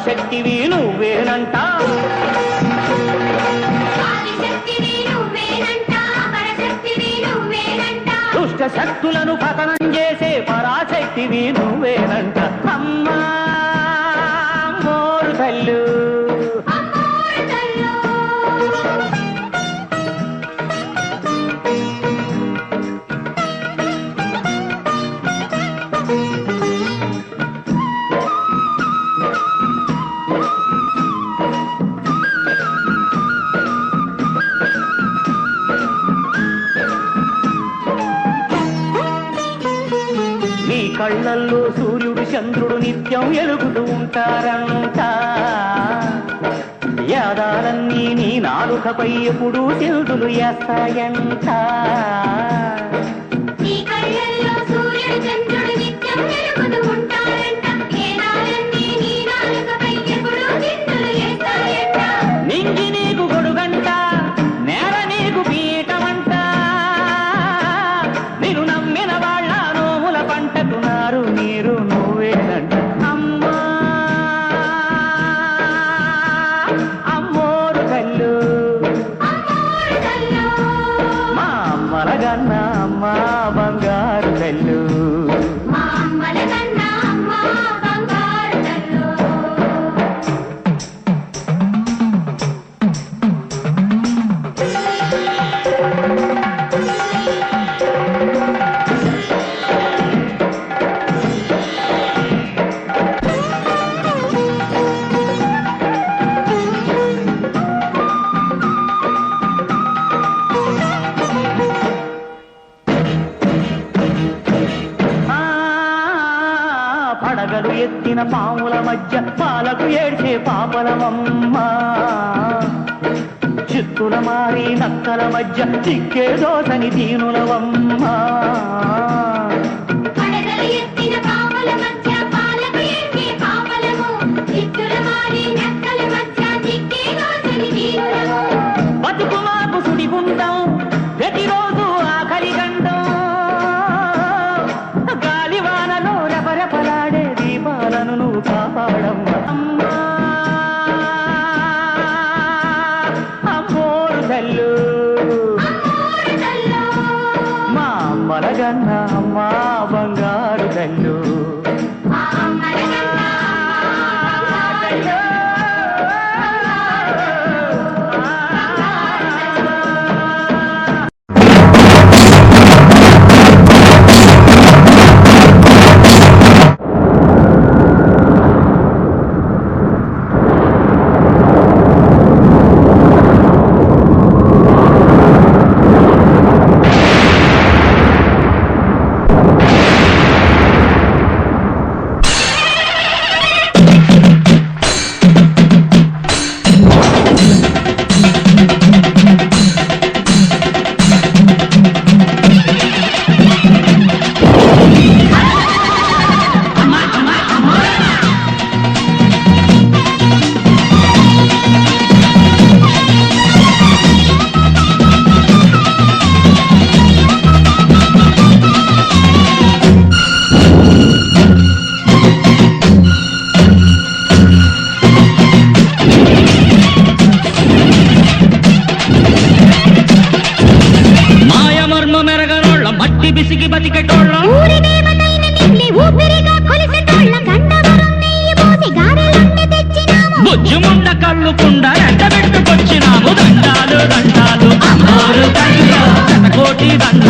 ఆదిశక్తివి నువ్వేనంట దుష్ట శక్తులను పతనం చేసే పరాశక్తివి నువ్వేనంట అమ్మా మోరు తల్లు. కళ్ళల్లో సూర్యుడు చంద్రుడు నిత్యం ఎలుగుతూ ఉంటారంట. యాదాలన్నీ నీ నాలుకపై ఎప్పుడు తెలుదులు వేస్తాయంట നെല്ലു చిక్కేదో చిక్కేదోసని దీనులవమ్మా. now ಗಾಡಿ ದಂಡ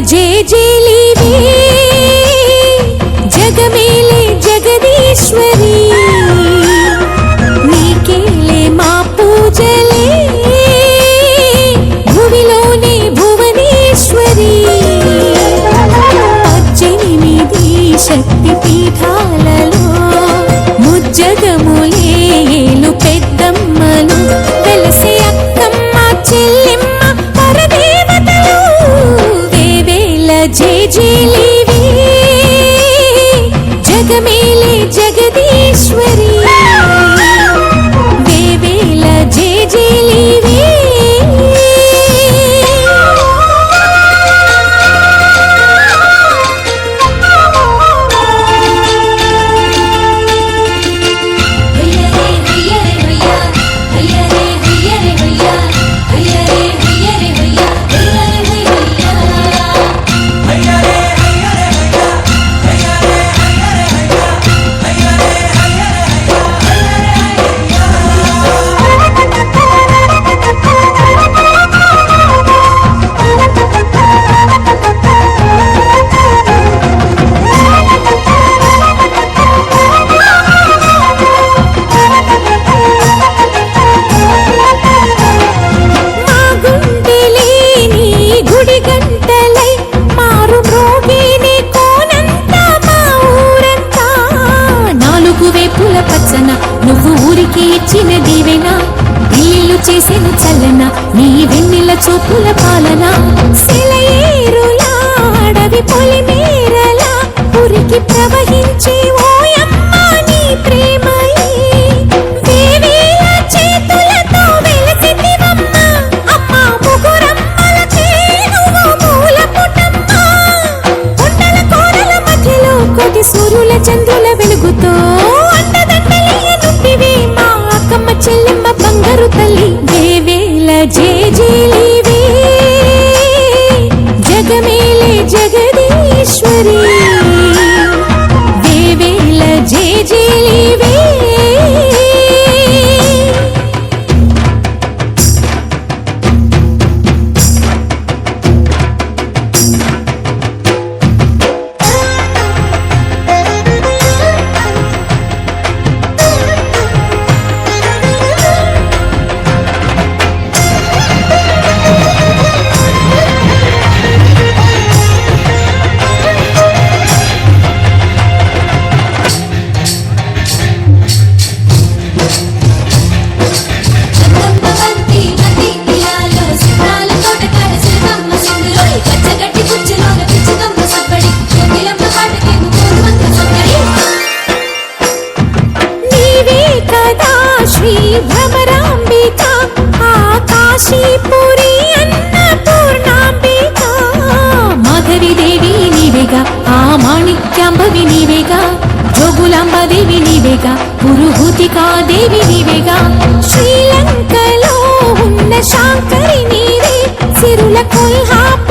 जे जेली रे చూపుల పాలన. సెలయేరులా అడవి పొలి మేరలా ప్రవహి 几。అంబవి నీవేగా జోగులాంబాదేవి నీవేగా పురుహూతికా దేవి నీవేగా. శ్రీలంకలో ఉన్న శాంకరి నీవే సిరుల కొల్హాప